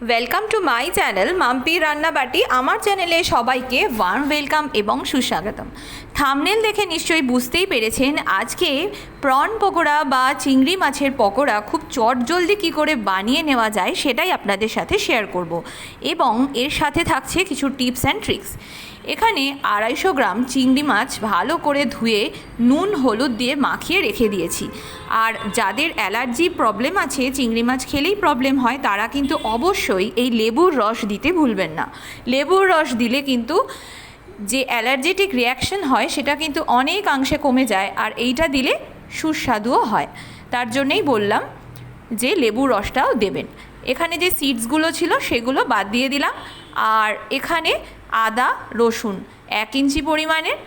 Welcome to my channel Mampi Rannabati আমার চ্যানেলে সবাইকে ওয়ার্ম ওয়েলকাম এবং সুস্বাগতম। থামনেল দেখে নিশ্চয়ই বুঝতেই পেরেছেন, আজকে প্রন পকোড়া বা চিংড়ি মাছের পকোড়া খুব চটজলদি কী করে বানিয়ে নেওয়া যায় সেটাই আপনাদের সাথে শেয়ার করব। এবং এর সাথে থাকছে কিছু টিপস অ্যান্ড ট্রিক্স এখানে আড়াইশো গ্রাম চিংড়ি মাছ ভালো করে ধুয়ে নুন, হলুদ দিয়ে মাখিয়ে রেখে দিয়েছি। আর যাদের অ্যালার্জি প্রবলেম আছে, চিংড়ি মাছ খেলেই প্রবলেম হয়, তারা কিন্তু অবশ্যই এই লেবুর রস দিতে ভুলবেন না। লেবুর রস দিলে কিন্তু যে অ্যালার্জেটিক রিয়াকশন হয় সেটা কিন্তু অনেকাংশে কমে যায় আর এইটা দিলে সুস্বাদুও হয়। তার জন্যেই বললাম যে লেবুর রসটাও দেবেন। এখানে যে সিডসগুলো ছিল সেগুলো বাদ দিয়ে দিলাম। আর এখানে আদা, রসুন এক ইঞ্চি পরিমাণের,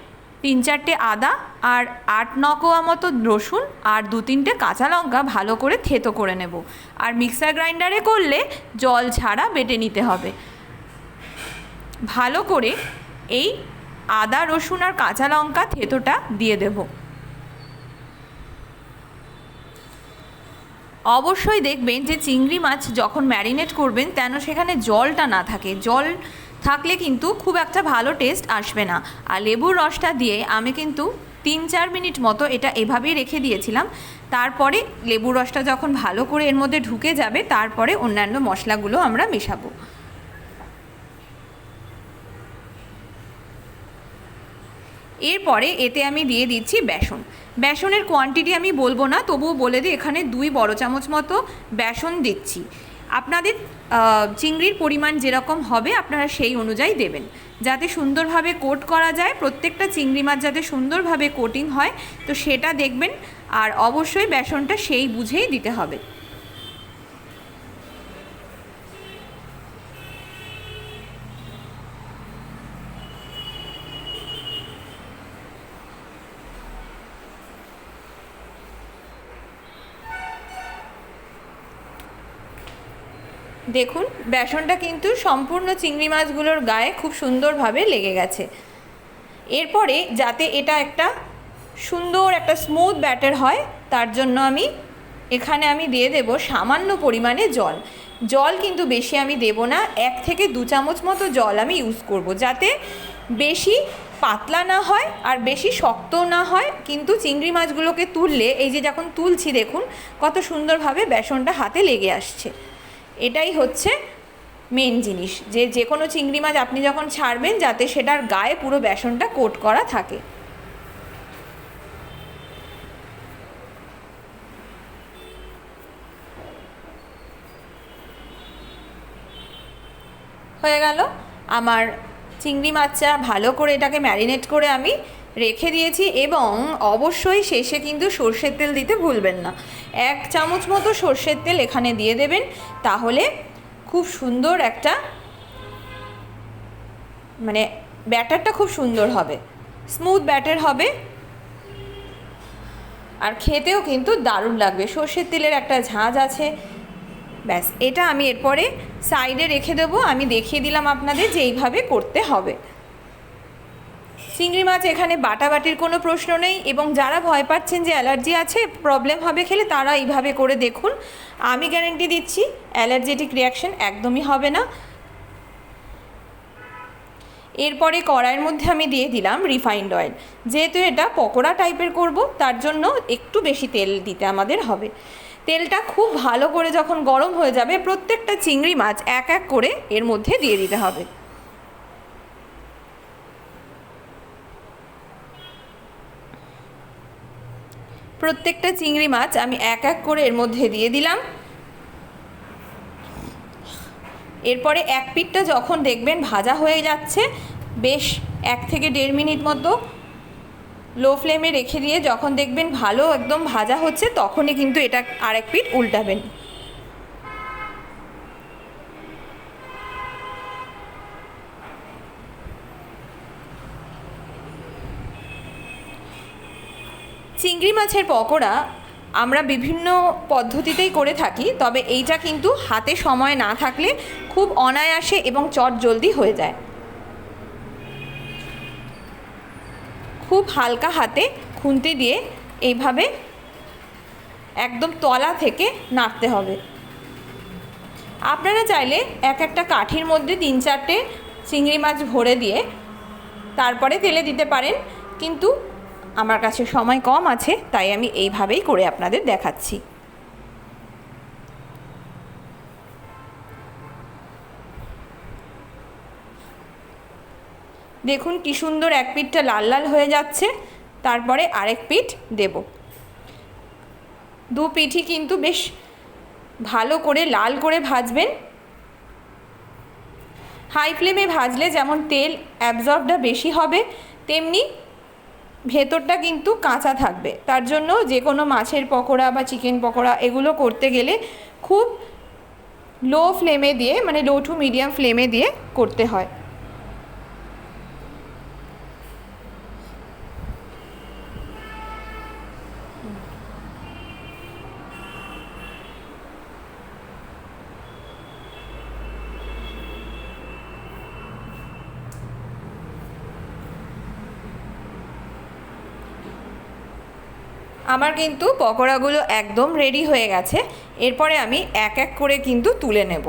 তিন চারটে আদা আর আট নকোয়া মতো রসুন আর দু তিনটে কাঁচা লঙ্কা ভালো করে থেতো করে নেব। আর মিক্সার গ্রাইন্ডারে করলে জল ছাড়া বেটে নিতে হবে। ভালো করে এই আদা, রসুন আর কাঁচা লঙ্কা থেতোটা দিয়ে দেবো। অবশ্যই দেখবেন যে চিংড়ি মাছ যখন ম্যারিনেট করবেন তেন সেখানে জলটা না থাকে। জল থাকলে কিন্তু খুব একটা ভালো টেস্ট আসবে না। আর লেবুর রসটা দিয়ে আমি কিন্তু তিন চার মিনিট মতো এটা এভাবেই রেখে দিয়েছিলাম। তারপরে লেবুর রসটা যখন ভালো করে এর মধ্যে ঢুকে যাবে, তারপরে অন্যান্য মশলাগুলো আমরা মেশাবো। এরপরে এতে আমি দিয়ে দিচ্ছি বেসন। বেসনের কোয়ান্টিটি আমি বলব না, তবুও বলে দিই, এখানে দুই বড় চামচ মতো বেসন দিচ্ছি। আপনাদের চিংড়ির পরিমাণ যেরকম হবে, আপনারা সেই অনুযায়ী দেবেন। যাতে সুন্দরভাবে কোট করা যায়, প্রত্যেকটা চিংড়ি মাছ যাতে সুন্দরভাবে কোটিং হয়, তো সেটা দেখবেন, আর অবশ্যই বেসনটা সেই বুঝেই দিতে হবে। দেখুন, বেসনটা কিন্তু সম্পূর্ণ চিংড়ি মাছগুলোর গায়ে খুব সুন্দরভাবে লেগে গেছে। এরপরে যাতে এটা একটা সুন্দর একটা স্মুথ ব্যাটার হয়, তার জন্য আমি এখানে আমি দিয়ে দেব সামান্য পরিমাণে জল। জল কিন্তু বেশি আমি দেব না, এক থেকে দু চামচ মতো জল আমি ইউজ করব, যাতে বেশি পাতলা না হয় আর বেশি শক্ত না হয়। কিন্তু চিংড়ি মাছগুলোকে তুললে, এই যে যখন তুলছি দেখুন, কত সুন্দরভাবে বেসনটা হাতে লেগে আসছে। এটাই হচ্ছে মেন জিনিস। যে যে কোনো চিংড়ি মাছ আপনি যখন ছাড়বেন, যাতে সেটার গায়ে পুরো বেসনটা কোট করা থাকে। হয়ে গেল। আমার চিংড়ি মাছটা ভালো করে এটাকে ম্যারিনেট করে আমি রেখে দিয়েছি এবং অবশ্যই শেষে কিন্তু সর্ষের তেল দিতে ভুলবেন না। এক চামচ মতো সর্ষের তেল এখানে দিয়ে দেবেন। তাহলে খুব সুন্দর একটা মানে ব্যাটারটা খুব সুন্দর হবে। স্মুথ ব্যাটার হবে। আর খেতেও কিন্তু দারুণ লাগবে। সর্ষের তেলের একটা ঝাঁঝ আছে। ব্যাস, এটা আমি এরপরে সাইডে রেখে দেবো। আমি দেখিয়ে দিলাম আপনাদের যে এইভাবে করতে হবে। চিংড়ি মাছ এখানে বাটাবাটির কোনো প্রশ্ন নেই এবং যারা ভয় পাচ্ছেন যে অ্যালার্জি আছে প্রবলেম হবে খেলে তারা এইভাবে করে দেখুন। আমি গ্যারেন্টি দিচ্ছি, অ্যালার্জেটিক রিয়াকশন একদমই হবে না। এরপরে কড়াইয়ের মধ্যে আমি দিয়ে দিলাম রিফাইন্ড অয়েল যেহেতু এটা পকোড়া টাইপের করব, তার জন্য একটু বেশি তেল দিতে আমাদের হবে। তেলটা খুব ভালো করে যখন গরম হয়ে যাবে, প্রত্যেকটা চিংড়ি মাছ এক এক করে এর মধ্যে দিয়ে দিতে হবে। প্রত্যেকটা চিংড়ি মাছ আমি এক এক করে এর মধ্যে দিয়ে দিলাম। এরপরে এক পিঠটা যখন দেখবেন ভাজা হয়ে যাচ্ছে, বেশ এক থেকে দেড় মিনিট মতো লো ফ্লেমে রেখে দিয়ে যখন দেখবেন ভালো একদম ভাজা হচ্ছে, তখনই কিন্তু এটা আরেক পিঠ উল্টাবেন। চিংড়ি মাছের পকোড়া আমরা বিভিন্ন পদ্ধতিতেই করে থাকি, তবে এইটা কিন্তু হাতে সময় না থাকলে খুব অনায়াসে এবং চট জলদি হয়ে যায়। খুব হালকা হাতে খুন্তি দিয়ে এইভাবে একদম তলা থেকে নাড়তে হবে। আপনারা চাইলে এক একটা কাঠির মধ্যে তিন চারটে চিংড়ি মাছ ভরে দিয়ে তারপরে তেলে দিতে পারেন, কিন্তু আমার কাছে সময় কম আছে, তাই আমি এইভাবেই করে আপনাদের দেখাচ্ছি। দেখুন কি সুন্দর এক পিঠটা লাল লাল হয়ে যাচ্ছে, তারপরে আরেক পিঠ দেব। দু পিঠই কিন্তু বেশ ভালো করে লাল করে ভাজবেন। হাই ফ্লেমে ভাজলে যেমন তেল অ্যাবজর্বটা বেশি হবে, তেমনি ভেতরটা কিন্তু কাঁচা থাকবে। তার জন্য যে কোনো মাছের পকোড়া বা চিকেন পকোড়া এগুলো করতে গেলে খুব লো ফ্লেমে দিয়ে মানে লো টু মিডিয়াম ফ্লেমে দিয়ে করতে হয়। আমার কিন্তু পকোড়াগুলো একদম রেডি হয়ে গেছে। এরপরে আমি এক এক করে কিন্তু তুলে নেব।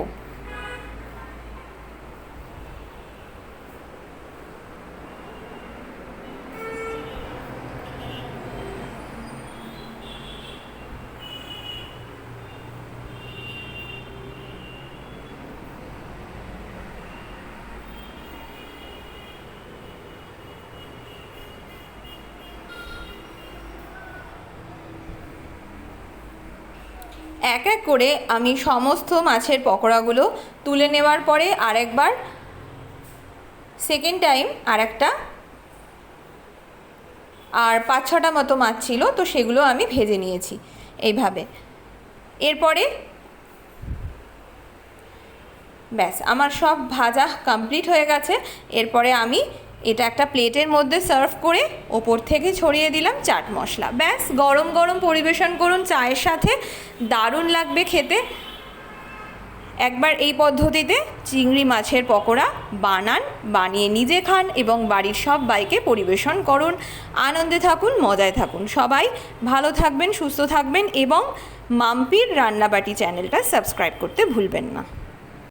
এক এক করে আমি সমস্ত মাছের পকোড়াগুলো তুলে নেওয়ার পরে আরেকবার সেকেন্ড টাইম আর একটা আর পাঁচ ছটা মতো মাছ ছিল, তো সেগুলো আমি ভেজে নিয়েছি এইভাবে। এরপরে ব্যাস, আমার সব ভাজা কমপ্লিট হয়ে গেছে। এরপরে আমি এটা একটা প্লেটের মধ্যে সার্ভ করে ওপর থেকে ছড়িয়ে দিলাম চাট মশলা। ব্যাস, গরম গরম পরিবেশন করুন চায়ের সাথে। দারুণ লাগবে খেতে। একবার এই পদ্ধতিতে চিংড়ি মাছের পকোড়া বানান, বানিয়ে নিজে খান এবং বাড়ির সব বাইকে পরিবেশন করুন। আনন্দে থাকুন, মজায় থাকুন। সবাই ভালো থাকবেন, সুস্থ থাকবেন এবং মাম্পির রান্নাবাটি চ্যানেলটা সাবস্ক্রাইব করতে ভুলবেন না।